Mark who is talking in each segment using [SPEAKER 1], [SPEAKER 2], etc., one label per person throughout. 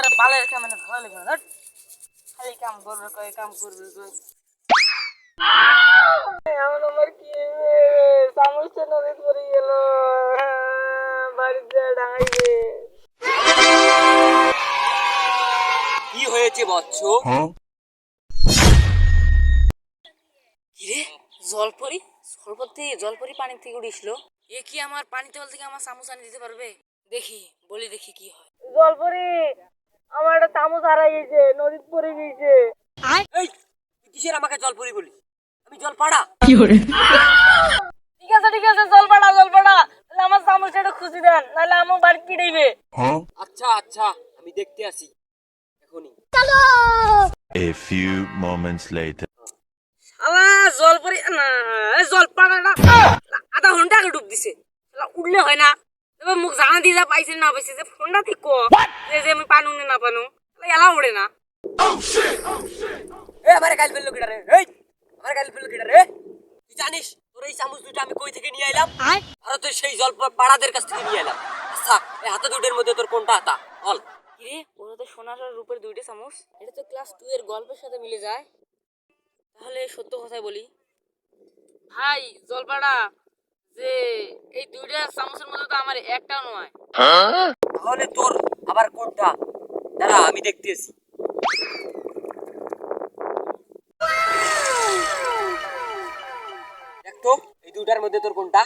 [SPEAKER 1] আমার বালের কামে ভালো লাগে না খালি কাম করবে কয় কাম করবে কয়। এমন আমার কি সমস্যা নদীত পড়ে গেল। বাড়িতে ডাঙাইবে
[SPEAKER 2] কি হয়েছে বৎস
[SPEAKER 1] কিরে জলপরি? জলপর থেকে জলপরি পানি থেকে উঠেছিল এ কি আমার পানি তল থেকে আমার চামচ আনি দিতে পারবে? দেখি বলি দেখি কি হয়। জলপরি একটা গেছে নদীত পড়ে গেছে।
[SPEAKER 2] এই কিসের আমাকে জল পরি বলি আমি জল পাড়া।
[SPEAKER 1] ঠিক আছে ঠিক আছে জল পাড়া জল পাড়া। তাহলে আমার চামচটা একটু খুশি দেন নাহলে আমার বাড়ি পিড়াইবে
[SPEAKER 2] আচ্ছা আচ্ছা আমি দেখতে আসি। এখনই।
[SPEAKER 3] A few moments later.
[SPEAKER 1] শালা জল পরি না এই জল পাড়াটা। আধা ঘণ্টা আগে ডুব দিছে। শালা উঠলে হয় না। এবার মুখ জানা দিয়ে যা পাইছে না পাইছে যে ফোনটা ঠিক কর। যে আমি পানু না পানু। এলা উড়ে না
[SPEAKER 2] এ আমারে গাল ফেলল কেডা রে এই আমার গাল ফেলল কেডা রে তুই জানিস তোর এই চামচ দুটো আমি কই থেকে নিয়ে এলাম ভারতের সেই জল পাড়াদের কাছ থেকে নিয়ে এলাম আচ্ছা এই হাতে দুটোর মধ্যে তোর কোনটা হাতা বল
[SPEAKER 1] কিরে ওরা তো সোনার আর রূপের দুইটা চামচ এটা তো ক্লাস টু এর গল্পের সাথে মিলে যায় তাহলে সত্য কথাই বলি ভাই জলপাড়া যে এই দুইটা চামচের মধ্যে তো আমার একটাও নয়
[SPEAKER 2] তাহলে তোর আবার কোনটা দাঁড়া আমি দেখতে আসি তো এই দুটার মধ্যে তোর কোনটা?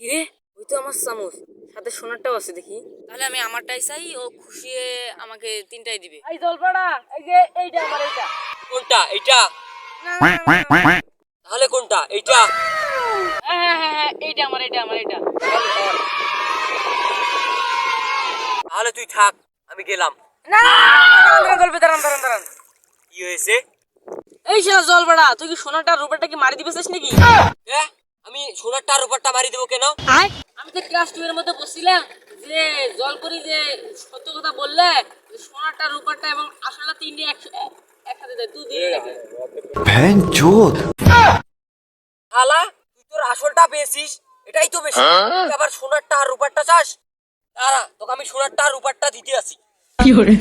[SPEAKER 1] কিরে ওই তো আমার চামচ। সাথে সোনারটাও আছে দেখি। তাহলে আমি আমারটাই চাই ও খুশিয়ে আমাকে তিনটাই দিবে। এই জলপাড়া এই যে এইটা আমার এইটা।
[SPEAKER 2] কোনটা? এইটা। তাহলে কোনটা? এইটা?
[SPEAKER 1] হ্যাঁ হ্যাঁ হ্যাঁ হ্যাঁ এইটা আমার এইটা আমার এইটা।
[SPEAKER 2] তাহলে তুই থাক। আমি গেলাম।
[SPEAKER 1] না না, না, না, দাঁড়ান দাঁড়ান গল্পে দাঁড়ান দাঁড়ান দাঁড়ান।
[SPEAKER 2] কি হয়েছে?
[SPEAKER 1] এই শালা তুই কি সোনাটা রূপাটা কি মারি দিবে চাস নাকি?
[SPEAKER 2] আমি সোনারটা আর উপরটা মারি দেবো কেন?
[SPEAKER 1] আমি তো ক্লাস টু এর মধ্যে বসছিলাম যে জলপরি যে সত্য কথা বললে যে সোনাটা রূপাটা এবং আসলে তিনটে একসাথে দেয় তুই দিয়ে রাখে
[SPEAKER 2] শালা তুই তোর আসলটা পেয়েছিস এটাই তো বেশি। আবার সোনারটা আর রূপারটা চাস? তোকে আমি সোনারটা আর রূপারটা দিতে আসি। 有人